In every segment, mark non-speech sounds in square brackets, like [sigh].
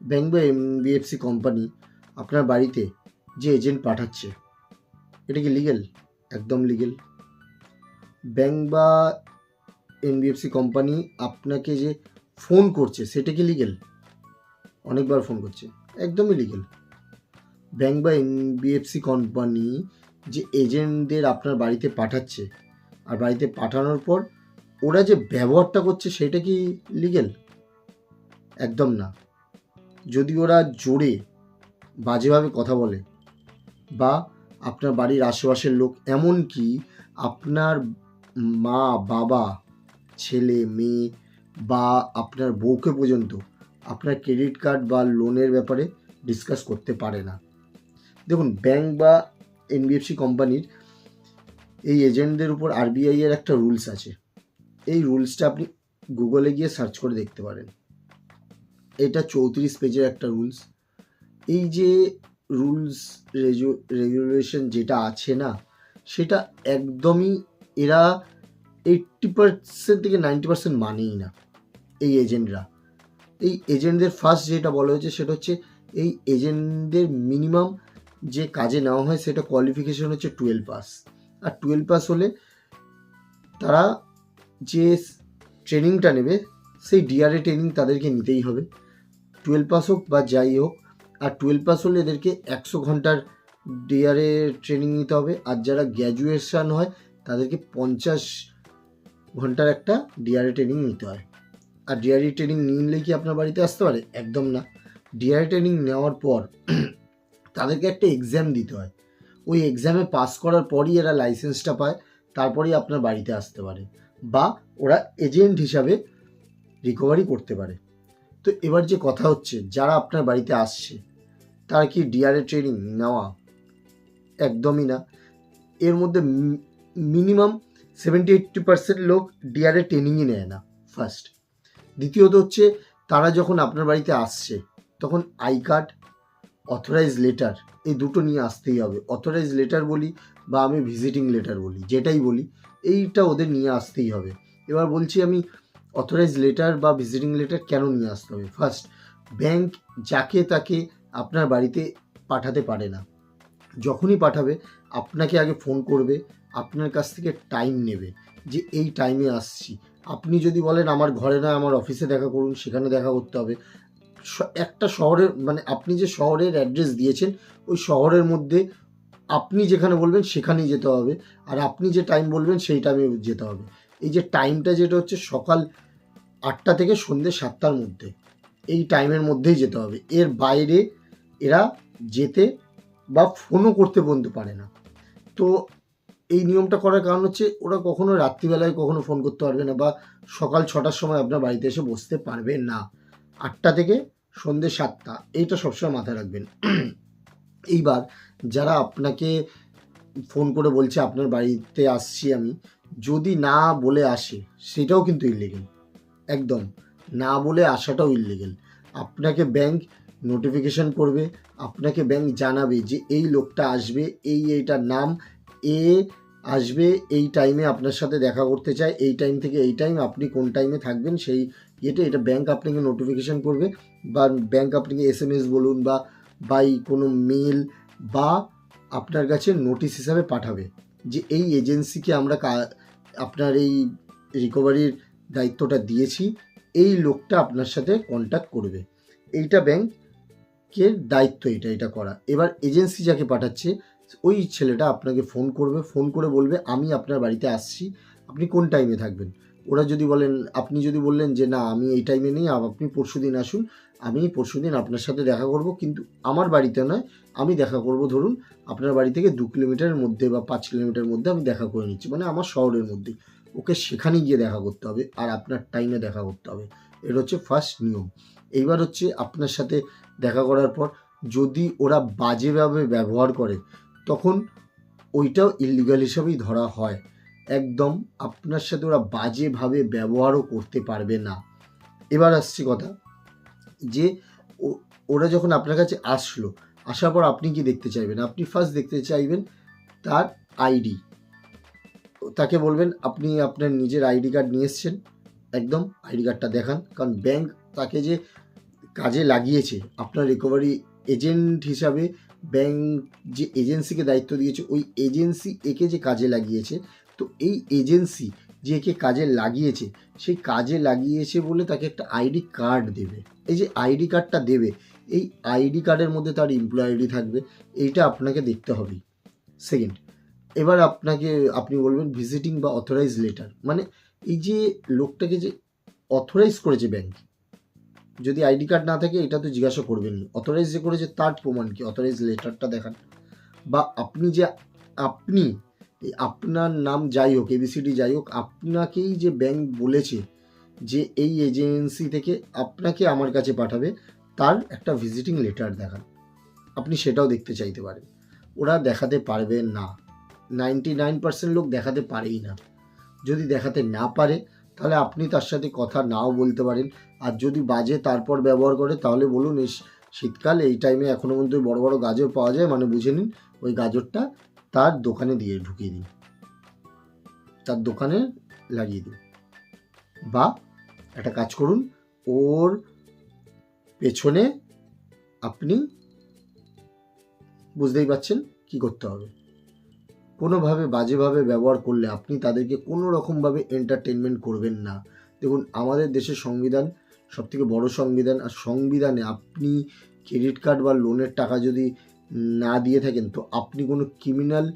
Bank বা NBFC company আপনার বাড়িতে যে এজেন্ট পাঠাচ্ছে, এটা কি লিগেল একদম লিগেল ব্যাংক বা এনবিএফসি কোম্পানি আপনাকে যে ফোন করছে, সেটা কি লিগেল অনেকবার ফোন করছে, একদমই লিগেল ব্যাংক বা এনবিএফসি কোম্পানি যে এজেন্টদের আপনার বাড়িতে পাঠাচ্ছে, আর বাড়িতে পাঠানোর পর ওরা যে ব্যবহারটা করছে, সেটা কি লিগেল একদম না। যদি ওরা জোরে বাজেভাবে কথা বলে বা আপনার বাড়ির আশেপাশের লোক এমন কি আপনার মা, বাবা, ছেলে, মেয়ে বা আপনার বউকে পর্যন্ত আপনার ক্রেডিট কার্ড বা লোনের ব্যাপারে ডিসকাস করতে পারে না। দেখুন ব্যাংক বা এনবিএফসি কোম্পানির এই এজেন্টদের উপর আরবিআই এর একটা রুলস আছে। এই রুলসটা আপনি গুগলে গিয়ে সার্চ করে দেখতে পারেন। এটা চৌত্রিশ পেজের একটা রুলস এই যে রুলস রেগুলেশন যেটা আছে না, সেটা একদমই এরা এইট্টি পার্সেন্ট থেকে নাইনটি পার্সেন্ট মানেই না এই এজেন্টরা এই এজেন্টদের ফার্স্ট যেটা বলা হয়েছে সেটা হচ্ছে এই এজেন্টদের মিনিমাম যে কাজে নেওয়া হয় সেটা কোয়ালিফিকেশন হচ্ছে টুয়েলভ পাস আর টুয়েলভ পাস হলে তারা যে ট্রেনিংটা নেবে, সেই ডিআরএ ট্রেনিং তাদেরকে নিতেই হবে। টুয়েলভ পাস হোক বা যাই হোক, আর টুয়েলভ পাস হলে এদেরকে একশো ঘণ্টার ডিআরএ ট্রেনিং নিতে হবে। আর যারা গ্র্যাজুয়েশান হয়, তাদেরকে পঞ্চাশ ঘণ্টার একটা ডিআরএ ট্রেনিং নিতে হয়। আর ডিআরএ ট্রেনিং নিলে কি আপনার বাড়িতে আসতে পারে? একদম না। ডিআরএ ট্রেনিং নেওয়ার পর [clears throat] তাদেরকে একটা এক্সাম দিতে হয়। ওই এক্সামে পাস করার পরই এরা লাইসেন্সটা পায়, তারপরেই আপনার বাড়িতে আসতে পারে। বা ওরা এজেন্ট হিসাবে রিকভারি করতে পারে। তো এবার যে কথা হচ্ছে, যারা আপনার বাড়িতে আসছে, তারা কি ডিআরএ ট্রেনিং নেওয়া? একদমই না। এর মধ্যে মিনিমাম সেভেন্টি এইট্টি পার্সেন্ট লোক ডিআরএ ট্রেনিংই নেয় না ফার্স্ট দ্বিতীয়ত হচ্ছে, তারা যখন আপনার বাড়িতে আসছে, তখন আই কার্ড অথরাইজ লেটার এই দুটো নিয়ে আসতেই হবে। অথরাইজ লেটার বলি বা আমি ভিজিটিং লেটার বলি, যেটাই বলি, এইটা ওদের নিয়ে আসতেই হবে। এবার বলছি আমি অথরাইজ লেটার বা ভিজিটিং লেটার কেন নিয়ে আসতে হবে? ফার্স্ট ব্যাংক যাকে তাকে আপনার বাড়িতে পাঠাতে পারে না। যখনই পাঠাবে, আপনাকে আগে ফোন করবে, আপনার কাছ থেকে টাইম নেবে যে এই টাইমে আসছি। আপনি যদি বলেন, আমার ঘরে না আমার অফিসে দেখা করুন, সেখানে দেখা করতে হবে। একটা শহরের মানে আপনি যে শহরের অ্যাড্রেস দিয়েছেন, ওই শহরের মধ্যে আপনি যেখানে বলবেন, সেখানেই যেতে হবে। আর আপনি যে টাইম বলবেন, সেই টাইমে যেতে হবে। এই যে টাইমটা যেটা হচ্ছে সকাল আটটা থেকে সন্ধ্যে সাতটার মধ্যে। এই টাইমের মধ্যেই যেতে হবে। এর বাইরে এরা যেতে বা ফোনও করতে পর্যন্ত পারে না। তো এই নিয়মটা করার কারণ হচ্ছে ওরা কখনো রাত্রিবেলায় কখনো ফোন করতে পারবে না বা সকাল ছটার সময় আপনার বাড়িতে এসে বসতে পারবে না। আটটা থেকে সন্ধ্যে সাতটা, এইটা সবসময় মাথায় রাখবেন। এইবার যারা আপনাকে ফোন করে বলছে, আপনার বাড়িতে আসছি আমি। যদি না বলে আসে, সেটাও কিন্তু ইলিগেল একদম। না বলে আসাটাও ইলিগেল আপনাকে ব্যাংক নোটিফিকেশন করবে, আপনাকে ব্যাংক জানাবে যে এই লোকটা আসবে, এই এইটার নাম, এ আসবে, এই টাইমে আপনার সাথে দেখা করতে চায়, এই টাইম থেকে এই টাইম আপনি কোন টাইমে থাকবেন, সেই ইয়েটা এটা ব্যাংক আপনাকে নোটিফিকেশান করবে বা ব্যাংক আপনাকে এস এম এস বলুন বা বাই কোনো মেল বা আপনার কাছে নোটিশ হিসাবে পাঠাবে যে এই এজেন্সিকে আমরা আপনার এই রিকভারির দায়িত্বটা দিয়েছি, এই লোকটা আপনার সাথে কন্ট্যাক্ট করবে। এইটা ব্যাংকের দায়িত্ব এটা এটা করা। এবার এজেন্সি যাকে পাঠাচ্ছে, ওই ছেলেটা আপনাকে ফোন করবে ফোন করে বলবে, আমি আপনার বাড়িতে আসছি, আপনি কোন টাইমে থাকবেন? ওরা যদি বলেন, আপনি যদি বললেন যে, না, আমি এই টাইমে নেই আপনি পরশু দিন আসুন, আমি পরশু দিন আপনার সাথে দেখা করব, কিন্তু আমার বাড়িতে নয়, আমি দেখা করব, ধরুন, আপনার বাড়ি থেকে দু কিলোমিটারের মধ্যে বা পাঁচ কিলোমিটারের মধ্যে আমি দেখা করে নিচ্ছি। মানে আমার শহরের মধ্যে। ওকে সেখানে গিয়ে দেখা করতে হবে আর আপনার টাইমে দেখা করতে হবে। এটা হচ্ছে ফার্স্ট নিয়ম। এইবার হচ্ছে আপনার সাথে দেখা করার পর যদি ওরা বাজেভাবে ব্যবহার করে, তখন ওইটাও ইলিগাল হিসাবেই ধরা হয়। একদম আপনার সাথে ওরা বাজেভাবে ব্যবহারও করতে পারবে না। এবার আসছি কথা যে ওরা যখন আপনার কাছে আসলো, আসার পর আপনি কি দেখতে চাইবেন? আপনি ফার্স্ট দেখতে চাইবেন তার আইডি তাকে বলবেন, আপনি আপনার নিজের আইডি কার্ড নিয়ে এসছেন। একদম আইডি কার্ডটা দেখান। কারণ ব্যাংক তাকে যে কাজে লাগিয়েছে, আপনার রিকভারি এজেন্ট হিসাবে ব্যাংক যে এজেন্সিকে দায়িত্ব দিয়েছে, ওই এজেন্সি একে যে কাজে লাগিয়েছে, তো এই এজেন্সি যে একে কাজে লাগিয়েছে, সেই কাজে লাগিয়েছে বলে তাকে একটা আইডি কার্ড দেবে। এই যে আইডি কার্ডটা দেবে, এই আইডি কার্ডের মধ্যে তার এমপ্লয় আইডি থাকবে, এইটা আপনাকে দেখতে হবে সেকেন্ড এবার আপনাকে, আপনি বলবেন ভিজিটিং বা অথরাইজ লেটার মানে এই যে লোকটাকে যে অথরাইজ করেছে ব্যাংক যদি আইডি কার্ড না থাকে এটা তো জিজ্ঞাসা করবেনই অথরাইজ যে করেছে তার প্রমাণ কি? অথরাইজ লেটারটা দেখান। বা আপনি যে, আপনি আপনার নাম যাই হোক এবিসিডি যাই হোক, আপনাকেই যে ব্যাংক বলেছে যে এই এজেন্সি থেকে আপনাকে আমার কাছে পাঠাবে, তার একটা ভিজিটিং লেটার দেখান। আপনি সেটাও দেখতে চাইতে পারেন। ওরা দেখাতে পারবে না। নাইনটি নাইন পার্সেন্ট লোক দেখাতে পারেই না। যদি দেখাতে না পারে, তাহলে আপনি তার সাথে কথা নাও বলতে পারেন। আর যদি বাজে তারপর ব্যবহার করে, তাহলে বলুন এই শীতকাল, এই টাইমে এখনও পর্যন্ত বড় বড় গাজর পাওয়া যায়? মানে বুঝে নিন, ওই গাজরটা তার দোকানে দিয়ে ঢুকিয়ে দিন। তার দোকানে লাগিয়ে দিন। বা একটা কাজ করুন, ওর পেছনে আপনি বুঝতেই পাচ্ছেন কি করতে হবে। কোনোভাবে বাজেভাবে ব্যবহার করলে আপনি তাদেরকে কোনো রকমভাবে এন্টারটেনমেন্ট করবেন না। দেখুন, আমাদের দেশের সংবিধান, সবথেকে বড় সংবিধান, আর সংবিধানে আপনি ক্রেডিট কার্ড বা লোনের টাকা যদি না দিয়ে থাকেন, তো আপনি কোনো ক্রিমিনাল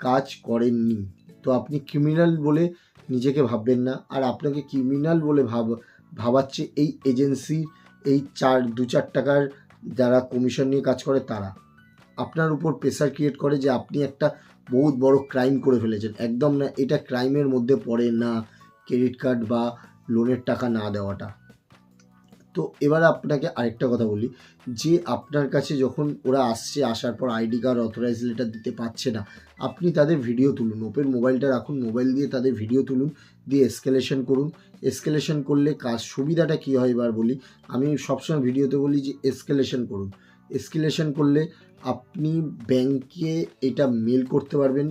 কাজ করেননি। তো আপনি ক্রিমিনাল বলে নিজেকে ভাববেন না। আর আপনাকে ক্রিমিনাল বলে ভাব, ভাবাচ্ছে এই এজেন্সি এই চার, দু চার টাকার যারা কমিশন নিয়ে কাজ করে তারা। আপনার উপর প্রেশার ক্রিয়েট করে যে আপনি একটা বহুত বড় ক্রাইম করে ফেলেছেন। একদম না, এটা ক্রাইমের মধ্যে পড়ে না ক্রেডিট কার্ড বা লোনের টাকা না দেওয়াটা। তো এবার আপনাকে আরেকটা কথা বলি, যে আপনার কাছে যখন ওরা আসছে, আসার পর আইডি কার্ড অথরাইজ লেটার দিতে পারছে না, আপনি তাদের ভিডিও তুলুন। ওপেন মোবাইলটা রাখুন মোবাইল দিয়ে তাদের ভিডিও তুলুন, দিয়ে এসকেলেশন করুন। এসকেলেশন করলে কাজ, সুবিধাটা কী হয় এবার বলি, আমি সবসময় ভিডিওতে বলি যে এসকেলেশন করুন। এসকেলেশন করলে আপনি ব্যাংকে এটা মেল করতে পারবেন।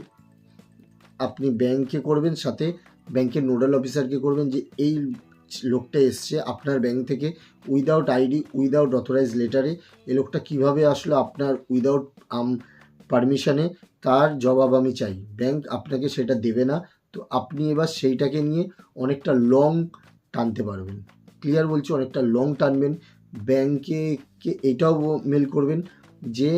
আপনি ব্যাংকে করবেন, সাথে ব্যাংকের নোডাল অফিসারকে করবেন যে, এই লোকটা এসছে আপনার ব্যাংক থেকে উইদাউট আইডি উইদাউট অথরাইজ লেটারে এ। লোকটা কীভাবে আসলো আপনার উইদাউট আম পারমিশনে তার জবাব আমি চাই। ব্যাংক আপনাকে সেটা দেবে না। তো আপনি এবার সেইটাকে নিয়ে অনেকটা লং টানতে পারবেন। ক্লিয়ার বলছি, অনেকটা লং টানবেন। ব্যাংকে এটাও মেল করবেন যে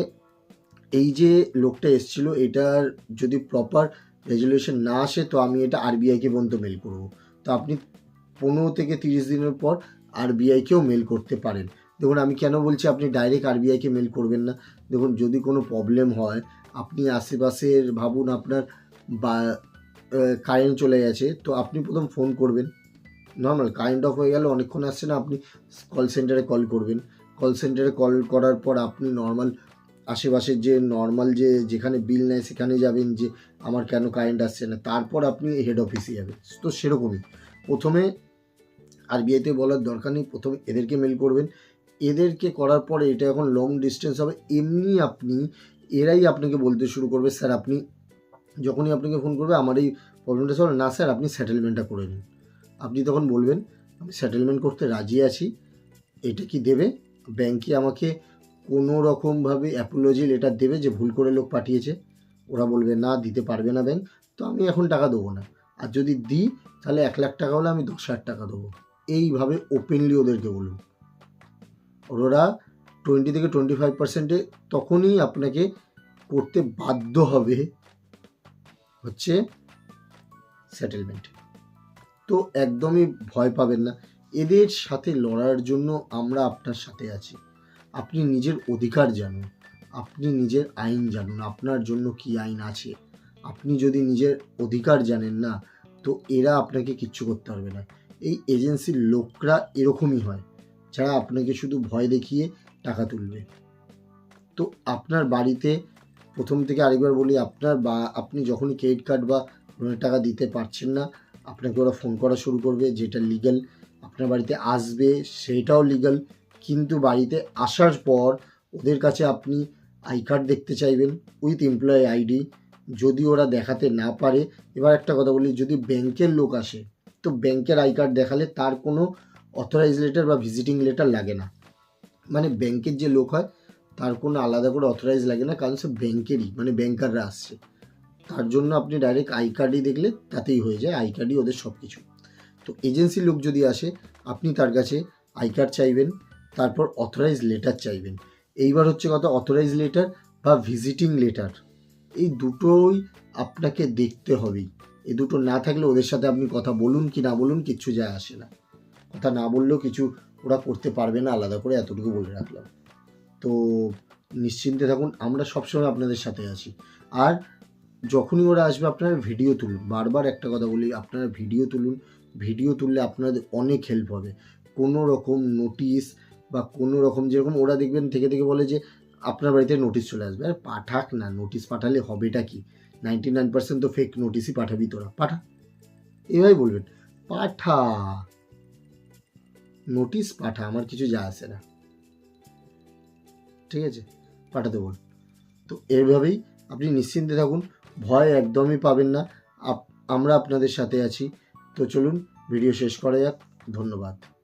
এই যে লোকটা এসছিল, এটার যদি প্রপার রেজলিউশন না আসে, তো আমি এটা আরবিআইকে পর্যন্ত মেল করব। তো আপনি পনেরো থেকে তিরিশ দিনের পর আরবিআইকেও মেল করতে পারেন। দেখুন, আমি কেন বলছি আপনি ডাইরেক্ট আরবিআইকে মেল করবেন না? দেখুন, যদি কোনো প্রবলেম হয়, আপনি আশেপাশের ভাবুন আপনার বা কারেন্ট চলে গেছে, তো আপনি প্রথম ফোন করবেন। নর্মাল কারেন্ট অফ হয়ে গেলে অনেকক্ষণ আসছে না, আপনি কল সেন্টারে কল করবেন। কল সেন্টারে কল করার পর আপনি নর্মাল আশেপাশের যে নর্মাল যে যেখানে বিল নেয় সেখানে যাবেন যে আমার কেন কারেন্ট আসছে না। তারপর আপনি হেড অফিসে যাবেন। তো সেরকমই। প্রথমে আর আরবিআইতে বলার দরকার নেই। প্রথমে এদেরকে মেল করবেন। এদেরকে করার পরে এটা এখন লং ডিস্টেন্স হবে। এমনি আপনি, এরাই আপনাকে বলতে শুরু করবে, স্যার, আপনি যখনই আপনাকে ফোন করবে, আমার এই প্রবলেমটা সব না, স্যার, আপনি সেটেলমেন্টটা করে নিন। আপনি তখন বলবেন, আমি সেটেলমেন্ট করতে রাজি আছি। এটা কি দেবে? ব্যাংকে আমাকে কোনো রকমভাবে অ্যাপোলজি লেটার দেবে যে ভুল করে লোক পাঠিয়েছে। ওরা বলবে, না, দিতে পারবে না ব্যাংক তো আমি এখন টাকা দেবো না। আর যদি দিই, তাহলে এক লাখ টাকা হলে আমি দশ হাজার টাকা দেবো। এইভাবে ওপেনলি ওদেরকে বলুন। ওরা টোয়েন্টি থেকে টোয়েন্টি ফাইভ পার্সেন্টে তখনই আপনাকে করতে বাধ্য হবে হচ্ছে সেটেলমেন্ট তো একদমই ভয় পাবেন না। এদের সাথে লড়ার জন্য আমরা আপনার সাথে আছি। আপনি নিজের অধিকার জানুন, আপনি নিজের আইন জানুন, আপনার জন্য কি আইন আছে? আপনি যদি নিজের অধিকার জানেন না, তো এরা আপনাকে কিচ্ছু করতে পারবে না। এই এজেন্সির লোকরা এরকমই হয়, যারা আপনাকে শুধু ভয় দেখিয়ে টাকা তুলবে। তো আপনার বাড়িতে, প্রথম থেকে আরেকবার বলি, আপনার বা, আপনি যখনই ক্রেডিট কার্ড বা লোনের টাকা দিতে পারছেন না, আপনাকে ওরা ফোন করা শুরু করবে, যেটা লিগ্যাল আপনার বাড়িতে আসবে, সেটাও লিগ্যাল কিন্তু বাড়িতে আসার পর ওদের কাছে আপনি আই কার্ড দেখতে চাইবেন উইথ এমপ্লয়ি আইডি। যদি ওরা দেখাতে না পারে, এবার একটা কথা বলি, যদি ব্যাংকের লোক আসে, তো ব্যাংকের আই কার্ড দেখালে তার কোনো অথরাইজ লেটার বা ভিজিটিং লেটার লাগে না। মানে ব্যাংকের যে লোক হয়, তার কোনো আলাদা করে অথরাইজ লাগে না, কারণ সে ব্যাংকেরই মানে ব্যাংকাররা আসছে। তার জন্য আপনি ডাইরেক্ট আই কার্ডই দেখলে তাতেই হয়ে যায়, আই কার্ডই ওদের সব কিছু তো এজেন্সির লোক যদি আসে, আপনি তার কাছে আই কার্ড চাইবেন তারপর অথরাইজ লেটার চাইবেন। এইবার হচ্ছে কথা অথরাইজ লেটার বা ভিজিটিং লেটার এই দুটোই আপনাকে দেখতে হবেই এই দুটো না থাকলে ওদের সাথে আপনি কথা বলুন কি না বলুন কিচ্ছু যায় আসে না। কথা না বললেও কিছু ওরা করতে পারবে না, আলাদা করে এতটুকু বলে রাখলাম। তো নিশ্চিন্তে থাকুন, আমরা সবসময় আপনাদের সাথে আছি। আর যখনই ওরা আসবে, আপনারা ভিডিও তুলুন। বারবার একটা কথা বলি, আপনারা ভিডিও তুলুন। ভিডিও তুললে আপনাদের অনেক হেল্প হবে। কোনো রকম নোটিশ বা কোনো রকম যেরকম ওরা দেখবেন থেকে থেকে বলে যে, আপনার বাড়িতে নোটিশ চলে আসবে। আর পাঠাক না নোটিশ পাঠালে হবেটা কি? নাইনটি নাইন পার্সেন্ট তো ফেক নোটিশই পাঠাবি তোরা। পাঠা। এভাবে বলবেন। পাঠা। নোটিশ পাঠা, আমার কিছু যা আসে না। ঠিক আছে? পাঠাতে বল। তো এভাবেই আপনি নিশ্চিন্তে থাকুন। ভয় একদমই পাবেন না। আমরা আপনাদের সাথে আছি। তো চলুন ভিডিও শেষ করা যাক। ধন্যবাদ।